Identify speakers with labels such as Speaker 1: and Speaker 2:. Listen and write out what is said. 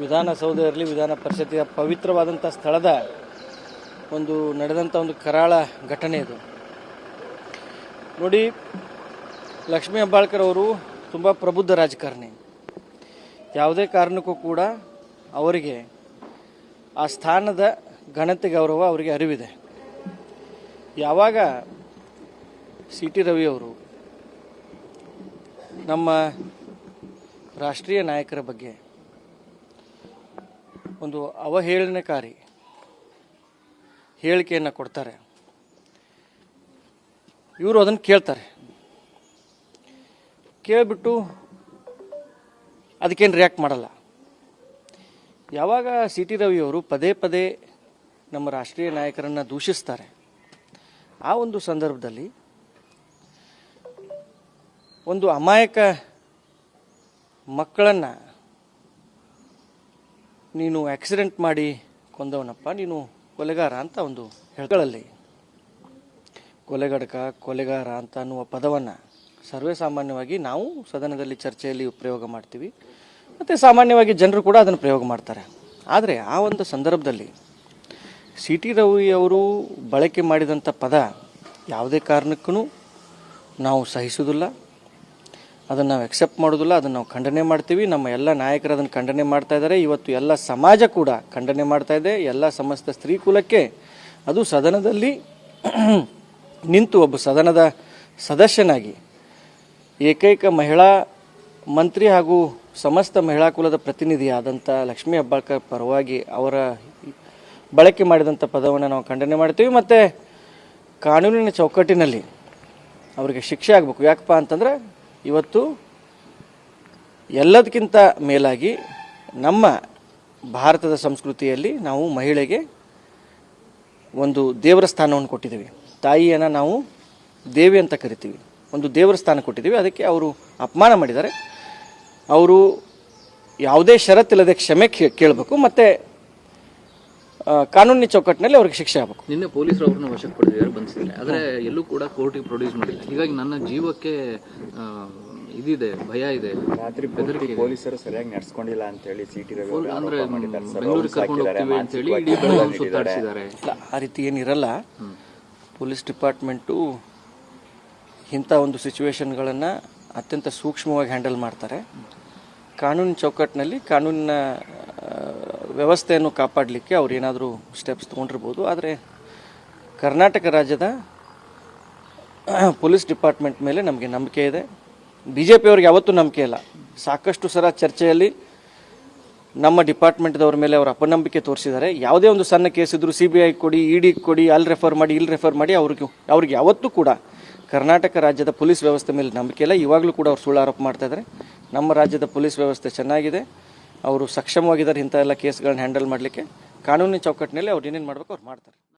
Speaker 1: ವಿಧಾನಸೌಧ ಇರಲಿ, ವಿಧಾನ ಪರಿಷತ್ತಿನ ಪವಿತ್ರವಾದಂಥ ಸ್ಥಳದ ಒಂದು ನಡೆದಂಥ ಒಂದು ಕರಾಳ ಘಟನೆ ಇದು. ನೋಡಿ, ಲಕ್ಷ್ಮೀ ಹೆಬ್ಬಾಳ್ಕರ್ ಅವರು ತುಂಬ ಪ್ರಬುದ್ಧ ರಾಜಕಾರಣಿ. ಯಾವುದೇ ಕಾರಣಕ್ಕೂ ಕೂಡ ಅವರಿಗೆ ಆ ಸ್ಥಾನದ ಘನತೆ ಗೌರವ ಅವರಿಗೆ ಅರಿವಿದೆ. ಯಾವಾಗ ಸಿ ಟಿ ರವಿ ಅವರು ನಮ್ಮ ರಾಷ್ಟ್ರೀಯ ನಾಯಕರ ಬಗ್ಗೆ ಒಂದು ಅವಹೇಳನಕಾರಿ ಹೇಳಿಕೆಯನ್ನು ಕೊಡ್ತಾರೆ. ಇವರು ಅದನ್ನು ಕೇಳ್ತಾರೆ. ಕೇಳಿಬಿಟ್ಟು ಅದಕ್ಕೇನು ರಿಯಾಕ್ಟ್ ಮಾಡಲ್ಲ. ಯಾವಾಗ ಸಿ ಟಿ ರವಿಯವರು ಪದೇ ಪದೇ ನಮ್ಮ ರಾಷ್ಟ್ರೀಯ ನಾಯಕರನ್ನು ದೂಷಿಸ್ತಾರೆ, ಆ ಒಂದು ಸಂದರ್ಭದಲ್ಲಿ ಒಂದು ಅಮಾಯಕ ಮಕ್ಕಳನ್ನು ನೀನು ಆಕ್ಸಿಡೆಂಟ್ ಮಾಡಿ ಕೊಂದವನಪ್ಪ, ನೀನು ಕೊಲೆಗಾರ ಅಂತ ಒಂದು ಹೇಳ್ಗಳಲ್ಲಿ ಕೊಲೆಗಡಕ, ಕೊಲೆಗಾರ ಅಂತ ಅನ್ನುವ ಪದವನ್ನು ಸರ್ವೇ ಸಾಮಾನ್ಯವಾಗಿ ನಾವು ಸದನದಲ್ಲಿ ಚರ್ಚೆಯಲ್ಲಿ ಪ್ರಯೋಗ ಮಾಡ್ತೀವಿ. ಮತ್ತು ಸಾಮಾನ್ಯವಾಗಿ ಜನರು ಕೂಡ ಅದನ್ನು ಪ್ರಯೋಗ ಮಾಡ್ತಾರೆ. ಆದರೆ ಆ ಒಂದು ಸಂದರ್ಭದಲ್ಲಿ ಸಿ ಟಿ ರವಿಯವರು ಬಳಕೆ ಮಾಡಿದಂಥ ಪದ ಯಾವುದೇ ಕಾರಣಕ್ಕೂ ನಾವು ಸಹಿಸೋದಿಲ್ಲ ಅದನ್ನು ನಾವು ಎಕ್ಸೆಪ್ಟ್ ಮಾಡೋದಿಲ್ಲ, ಅದನ್ನು ನಾವು ಖಂಡನೆ ಮಾಡ್ತೀವಿ. ನಮ್ಮ ಎಲ್ಲ ನಾಯಕರು ಅದನ್ನು ಖಂಡನೆ ಮಾಡ್ತಾ ಇದ್ದಾರೆ. ಇವತ್ತು ಎಲ್ಲ ಸಮಾಜ ಕೂಡ ಖಂಡನೆ ಮಾಡ್ತಾ ಇದೆ. ಎಲ್ಲ ಸಮಸ್ತ ಸ್ತ್ರೀ ಕುಲಕ್ಕೆ ಅದು ಸದನದಲ್ಲಿ ನಿಂತು ಒಬ್ಬ ಸದನದ ಸದಸ್ಯನಾಗಿ ಏಕೈಕ ಮಹಿಳಾ ಮಂತ್ರಿ ಹಾಗೂ ಸಮಸ್ತ ಮಹಿಳಾ ಕುಲದ ಪ್ರತಿನಿಧಿಯಾದಂಥ ಲಕ್ಷ್ಮೀ ಹೆಬ್ಬಾಳ್ಕರ್ ಪರವಾಗಿ ಅವರ ಬಳಕೆ ಮಾಡಿದಂಥ ಪದವನ್ನು ನಾವು ಖಂಡನೆ ಮಾಡ್ತೀವಿ. ಮತ್ತು ಕಾನೂನಿನ ಚೌಕಟ್ಟಿನಲ್ಲಿ ಅವರಿಗೆ ಶಿಕ್ಷೆ ಆಗಬೇಕು. ಯಾಕಪ್ಪ ಅಂತಂದ್ರೆ ಇವತ್ತು ಎಲ್ಲದಕ್ಕಿಂತ ಮೇಲಾಗಿ ನಮ್ಮ ಭಾರತದ ಸಂಸ್ಕೃತಿಯಲ್ಲಿ ನಾವು ಮಹಿಳೆಗೆ ಒಂದು ದೇವರ ಸ್ಥಾನವನ್ನು ಕೊಟ್ಟಿದ್ದೀವಿ. ತಾಯಿಯನ್ನು ನಾವು ದೇವಿ ಅಂತ ಕರಿತೀವಿ. ಒಂದು ದೇವರ ಸ್ಥಾನ ಕೊಟ್ಟಿದ್ದೀವಿ. ಅದಕ್ಕೆ ಅವರು ಅಪಮಾನ ಮಾಡಿದ್ದಾರೆ. ಅವರು ಯಾವುದೇ ಷರತ್ತಿಲ್ಲದೆ ಕ್ಷಮೆ ಕೇಳಬೇಕು. ಮತ್ತು ಕಾನೂನಿನ ಚೌಕಟ್ಟಿನಲ್ಲಿ ಅವ್ರಿಗೆ ಶಿಕ್ಷೆ ಆಗಬೇಕು.
Speaker 2: ನಿನ್ನೆ ಪೊಲೀಸರು ಅವ್ರನ್ನ ವಶಕ್ಕೆ ಪಡೆದಿದ್ದಾರೆ ಬಂಧಿಸಿದ್ದಾರೆ ಆದರೆ ಎಲ್ಲೂ ಕೂಡ ಕೋರ್ಟಿಗೆ ಪ್ರೊಡ್ಯೂಸ್ ಮಾಡಿಲ್ಲ. ಹೀಗಾಗಿ ನನ್ನ ಜೀವಕ್ಕೆ ಇದಿದೆ ಭಯ ಇದೆ.
Speaker 3: ರಾತ್ರಿ ಬೆದರಿಕೆ ಪೊಲೀಸರು ಸರಿಯಾಗಿ ನಡೆಸ್ಕೊಂಡಿಲ್ಲ ಅಂತ ಹೇಳಿ ಸಿಟಿ
Speaker 2: ಅಂದ್ರೆ. ಬೆಂಗಳೂರಿಗೆ ಕರ್ಕೊಂಡು ಹೋಗ್ತೀವಿ ಅಂತ ಹೇಳಿ ಇಡೀ ಬೆಳಗಾವಿ. ಸುತ್ತಾಡಿಸಿದ್ದಾರೆ.
Speaker 1: ಆ ರೀತಿ ಏನಿರಲ್ಲ. ಪೊಲೀಸ್ ಡಿಪಾರ್ಟ್ಮೆಂಟು ಇಂಥ ಒಂದು ಸಿಚುವೇಶನ್ಗಳನ್ನು ಅತ್ಯಂತ ಸೂಕ್ಷ್ಮವಾಗಿ ಹ್ಯಾಂಡಲ್ ಮಾಡ್ತಾರೆ. ಕಾನೂನು ಚೌಕಟ್ಟಿನಲ್ಲಿ ಕಾನೂನಿನ ವ್ಯವಸ್ಥೆಯನ್ನು ಕಾಪಾಡಲಿಕ್ಕೆ ಅವ್ರು ಏನಾದರೂ ಸ್ಟೆಪ್ಸ್ ತೊಗೊಂಡಿರ್ಬೋದು. ಆದರೆ ಕರ್ನಾಟಕ ರಾಜ್ಯದ ಪೊಲೀಸ್ ಡಿಪಾರ್ಟ್ಮೆಂಟ್ ಮೇಲೆ ನಮಗೆ ನಂಬಿಕೆ ಇದೆ. ಬಿ ಜೆ ಪಿಯವ್ರಿಗೆ ಯಾವತ್ತೂ ನಂಬಿಕೆ ಇಲ್ಲ. ಸಾಕಷ್ಟು ಸಲ ಚರ್ಚೆಯಲ್ಲಿ ನಮ್ಮ ಡಿಪಾರ್ಟ್ಮೆಂಟ್ದವ್ರ ಮೇಲೆ ಅವರು ಅಪನಂಬಿಕೆ ತೋರಿಸಿದ್ದಾರೆ. ಯಾವುದೇ ಒಂದು ಸಣ್ಣ ಕೇಸ್ ಇದ್ದರೂ ಸಿ ಬಿ ಐ ಕೊಡಿ ಇ ಡಿ ಕೊಡಿ ಅಲ್ಲಿ ರೆಫರ್ ಮಾಡಿ ಇಲ್ಲಿ ರೆಫರ್ ಮಾಡಿ ಅವ್ರಿಗೆ ಅವ್ರಿಗೆ ಯಾವತ್ತೂ ಕೂಡ ಕರ್ನಾಟಕ ರಾಜ್ಯದ ಪೊಲೀಸ್ ವ್ಯವಸ್ಥೆ ಮೇಲೆ ನಂಬಿಕೆ ಇಲ್ಲ. ಇವಾಗಲೂ ಕೂಡ ಅವ್ರು ಸುಳ್ಳು ಆರೋಪ ಮಾಡ್ತಾಯಿದ್ದಾರೆ ನಮ್ಮ ರಾಜ್ಯದ ಪೊಲೀಸ್ ವ್ಯವಸ್ಥೆ ಚೆನ್ನಾಗಿದೆ. ಅವರು ಸಕ್ಷಮವಾಗಿದ್ದಾರೆ ಇಂಥ ಎಲ್ಲ ಕೇಸ್ಗಳನ್ನ ಹ್ಯಾಂಡಲ್ ಮಾಡಲಿಕ್ಕೆ ಕಾನೂನಿನ ಚೌಕಟ್ಟಿನಲ್ಲಿ ಅವ್ರು ಏನೇನು ಮಾಡಬೇಕು ಅವ್ರು ಮಾಡ್ತಾರೆ.